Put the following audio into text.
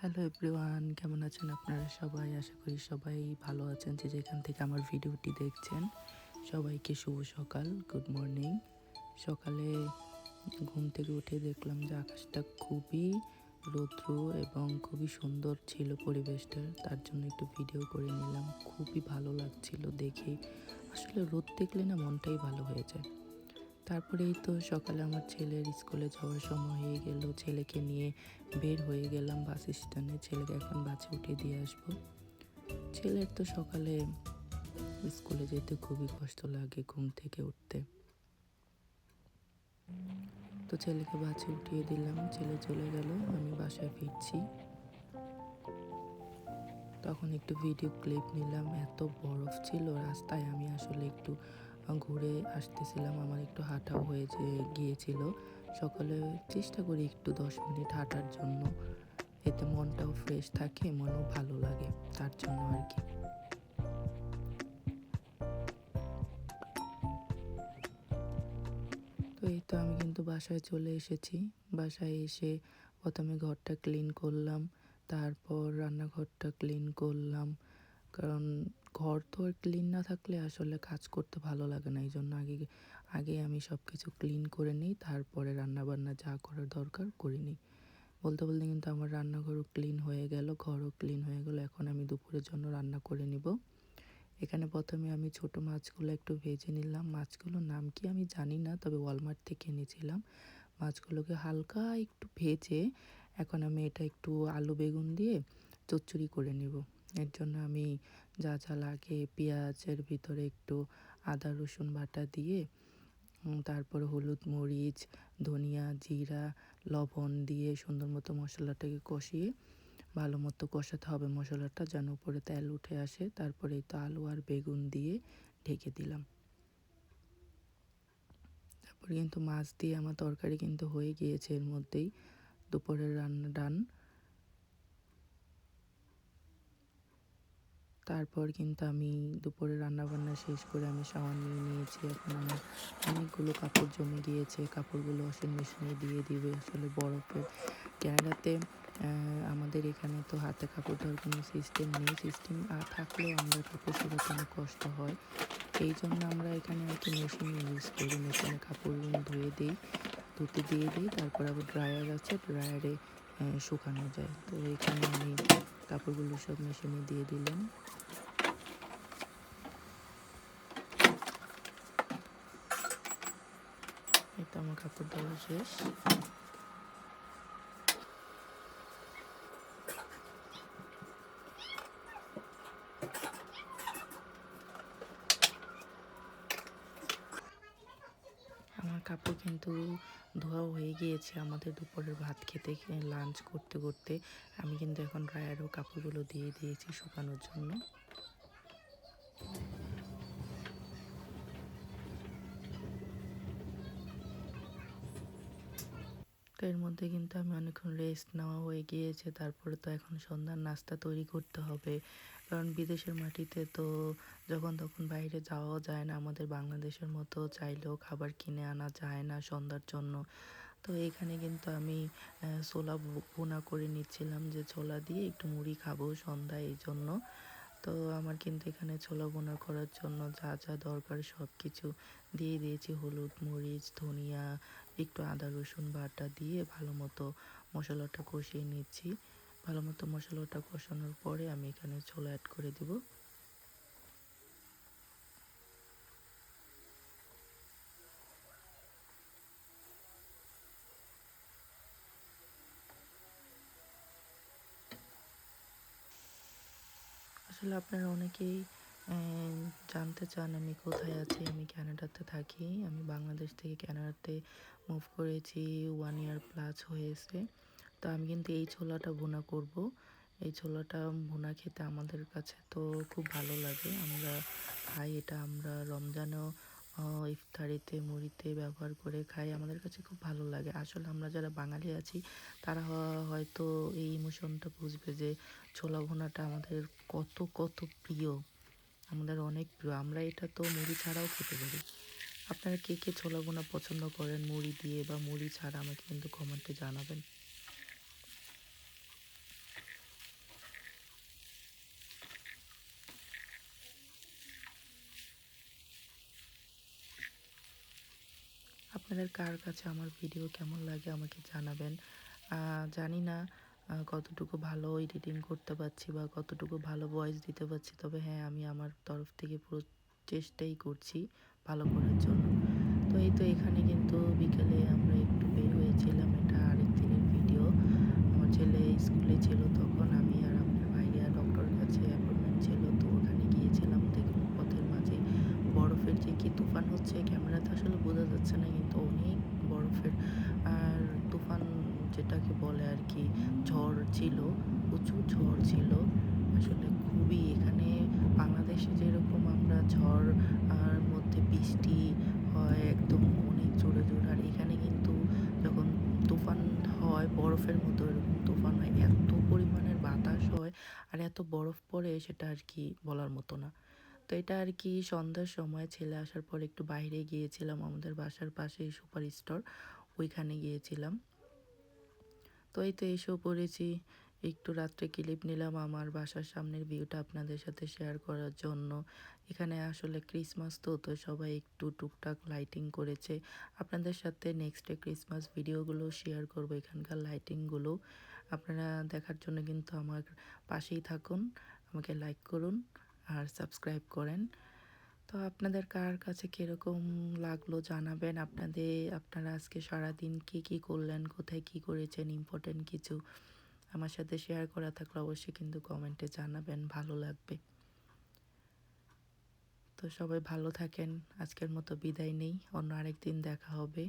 Hello everyone কেমন আছেন আপনারা সবাই? আশা করি সবাই ভালো আছেন যে যেখান থেকে আমার ভিডিওটি দেখছেন। সবাইকে শুভ সকাল গুড মর্নিং সকালে ঘুম থেকে উঠে দেখলাম যে আকাশটা খুবই রৌদ্র এবং খুবই সুন্দর ছিল পরিবেশটা। তার জন্য একটু ভিডিও করে নিলাম। খুবই ভালো লাগছিল দেখে। আসলে রোদ দেখলে না মনটাই ভালো হয়ে যায়। তারপরেই তো সকালে আমার ছেলের স্কুলে যাওয়ার সময় হয়ে গেল। ছেলেকে নিয়ে বের হয়ে গেলাম বাস স্ট্যান্ডে। ছেলেকে এখন বাসে উঠে দিয়ে আসব। ছেলের তো সকালে স্কুলে যেতে খুবই কষ্ট লাগে ঘুম থেকে উঠতে। তো ছেলেকে বাসে উঠিয়ে দিলাম। ছেলে চলে গেল, আমি বাসায় ফিরছি। তখন একটু ভিডিও ক্লিপ নিলাম। এত বরফ ছিল রাস্তায়, আমি আসলে একটু ঘুরে আসতেছিলাম, আমার একটু হাঁটাও হয়ে গিয়েছিল। সকালে চেষ্টা করি একটু দশ মিনিট হাঁটার জন্য। এতে মনটাও ফ্রেশ থাকে, মনও ভালো লাগে, তার জন্য আর কি। তো এই তো আমি কিন্তু বাসায় চলে এসেছি। বাসায় এসে প্রথমে ঘরটা ক্লিন করলাম, তারপর রান্নাঘরটা ক্লিন করলাম। কারণ ঘর তো আর ক্লিন না থাকলে আসলে কাজ করতে ভালো লাগে না। এই জন্য আগে আগে আমি সব কিছু ক্লিন করে নিই, তারপরে রান্নাবান্না যা করার দরকার করে নিই। বলতে বলতে কিন্তু আমার রান্নাঘরও ক্লিন হয়ে গেল, ঘরও ক্লিন হয়ে গেল। এখন আমি দুপুরের জন্য রান্না করে নিব। এখানে প্রথমে আমি ছোট মাছগুলো একটু ভেজে নিলাম। মাছগুলোর নাম কি আমি জানি না, তবে ওয়ালমার্ট থেকে এনেছিলাম। মাছগুলোকে হালকা একটু ভেজে এখন আমি এটা একটু আলু বেগুন দিয়ে চচ্চড়ি করে নিব। এর জন্য আমি যা যা লাগে পেঁয়াজের ভিতরে একটু আদা, রসুন বাটা দিয়ে তারপর হলুদ মরিচ, ধনিয়া জিরা, লবণ দিয়ে সুন্দর মতো মশলাটাকে কষিয়ে ভালো মতো কষাতে হবে মশলাটা যেন উপরে তেল উঠে আসে। তারপরে তো আলু আর বেগুন দিয়ে ঢেকে দিলাম। তারপর কিন্তু মাছ দিয়ে আমার তরকারি কিন্তু হয়ে গিয়েছে এর মধ্যেই। দুপুরের রান্না ডান। তারপর কিন্তু আমি দুপুরে রান্নাবান্না শেষ করে আমি শাওয়ার নিয়ে নিয়েছি। এখন আমার অনেকগুলো কাপড় জমে গিয়েছে কাপড়গুলো ওয়াশিং মেশিনে দিয়ে দিবে আসলে বরফে ক্যানাডাতে আমাদের এখানে তো হাতে কাপড় ধোয়ার কোনো সিস্টেম নেই। সিস্টেম থাকলেও আমরা কাপড় শুকাতে অনেক কষ্ট হয়। এই জন্য আমরা এখানে আর কি মেশিন ইউজ করি। মেশিনে কাপড়গুলো ধুয়ে দিই, ধুতে দিয়ে দিই। তারপর আবার ড্রায়ার আছে। ড্রায়ারে শুকানো যায়। তো এখানে আমি কাপড়গুলো সব মেশিনে দিয়ে দিলাম। এটা আমার কাপড় দেওয়া শেষ আমার কাপড় কিন্তু ধোয়া হয়ে গিয়েছে আমাদের দুপুরের ভাত খেতে লাঞ্চ করতে করতে। আমি কিন্তু এখন ড্রায়ারও কাপড়গুলো দিয়ে দিয়েছি শুকানোর জন্য। তো এর মধ্যে কিন্তু আমি অনেকক্ষণ রেস্ট নেওয়া হয়ে গিয়েছে, তারপরে তো এখন সন্ধ্যার নাস্তা তৈরি করতে হবে। কারণ বিদেশের মাটিতে তো যখন তখন বাইরে যাওয়াও যায় না। আমাদের বাংলাদেশের মতো চাইলেও খাবার কিনে আনা যায় না সন্ধ্যার জন্য। তো এখানে কিন্তু আমি ছোলা বোনা করে নিচ্ছিলাম যে ছোলা দিয়ে একটু মুড়ি খাব সন্ধ্যা এই জন্য। তো আমার কিন্তু এখানে ছোলা বোনা করার জন্য যা যা দরকার সব কিছু দিয়ে দিয়েছি। হলুদ মরিচ, ধনিয়া, একটু আদা রসুন বাটা দিয়ে ভালো মতো মশলাটা কষিয়ে নিচ্ছি। ভালো মতো মশলাটা কষানোর পরে আমি এখানে ছোলা অ্যাড করে দেবো। আসলে আপনারা অনেকেই জানতে চান আমি কোথায় আছি, আমি ক্যানাডাতে থাকি। আমি বাংলাদেশ থেকে ক্যানাডাতে মুভ করেছি ওয়ান ইয়ার প্লাস হয়েছে। তো আমি কিন্তু এই ছোলাটা ভুনা করব। এই ছোলাটা ভুনা খেতে আমাদের কাছে তো খুব ভালো লাগে। আমরা খাই এটা আমরা রমজানেও ইফতারিতে, মুড়িতে ব্যবহার করে খাই। আমাদের কাছে খুব ভালো লাগে। আসলে আমরা যারা বাঙালি আছি, তারা হয়তো এই ইমোশনটা বুঝবে যে ছোলা ভুনাটা আমাদের কত কত প্রিয়। আমাদের অনেক প্রিয়। আমরা এটা তো মুড়ি ছাড়াও খেতে পারি। আপনারা কে কে ছোলা ভুনা পছন্দ করেন? মুড়ি দিয়ে বা মুড়ি ছাড়া আমাকে কিন্তু কমেন্টে জানাবেন। আপনাদের কার কাছে আমার ভিডিও কেমন লাগে আমাকে জানাবেন। জানি না কতটুকু ভালো এডিটিং করতে পারছি বা কতটুকু ভালো ভয়েস দিতে পারছি, তবে হ্যাঁ আমি আমার তরফ থেকে পুরো চেষ্টাই করছি ভালো করার জন্য। তো এই তো এখানে কিন্তু বিকেলে আমরা একটু বের হয়েছিলাম এটা আরেক দিনের ভিডিও আমার ছেলে স্কুলে ছিল তখন আমি আর আমার ভাইয়া ডক্টরের কাছে অ্যাপয়েন্টমেন্ট ছিল তো ওখানে গিয়েছিলাম দেখুন পথের মাঝে বরফের যে কি তুফান হচ্ছে ক্যামেরাতে আসলে বোঝা যাচ্ছে না, কিন্তু অনেক বরফের আর তুফান যেটাকে বলে আর কি, ঝড় ছিল, প্রচুর ঝড় ছিল। আসলে খুবই এখানে বাংলাদেশে যেরকম আমরা ঝড় আর মধ্যে বৃষ্টি হয় একদম অনেক জোরে জোরে, আর এখানে কিন্তু যখন তুফান হয়, বরফের মতো এরকম তুফান হয়, এত পরিমাণের বাতাস হয় আর এত বরফ পড়ে সেটা আর কি বলার মতো না। তো এটা আর কি সন্ধ্যার সময় ছেলে আসার পর একটু বাইরে গিয়েছিলাম আমাদের বাসার পাশেই সুপার স্টোর, ওইখানে গিয়েছিলাম। তো এই তো এসেও পড়েছি, একটু রাত্রে ক্লিপ নিলাম আমার বাসার সামনের ভিউটা আপনাদের সাথে শেয়ার করার জন্য। এখানে আসলে ক্রিসমাস তো তো সবাই একটু টুকটাক লাইটিং করেছে। আপনাদের সাথে নেক্সটে ক্রিসমাস ভিডিওগুলো শেয়ার করব, এখানকার লাইটিংগুলো। আপনারা দেখার জন্য কিন্তু আমার পাশেই থাকুন, আমাকে লাইক করুন। আর সাবস্ক্রাইব করেন। তো আপনাদের কার কাছে কীরকম লাগল জানাবেন আপনাদের? আপনারা আজকে সারাদিন কি কি করলেন? কোথায় কি করেছেন? ইম্পর্টেন্ট কিছু আমার সাথে শেয়ার করা থাকলে অবশ্যই কিন্তু কমেন্টে জানাবেন, ভালো লাগবে। তো সবাই ভালো থাকেন। আজকের মতো বিদায় নেই। অন্য আরেকদিন দেখা হবে।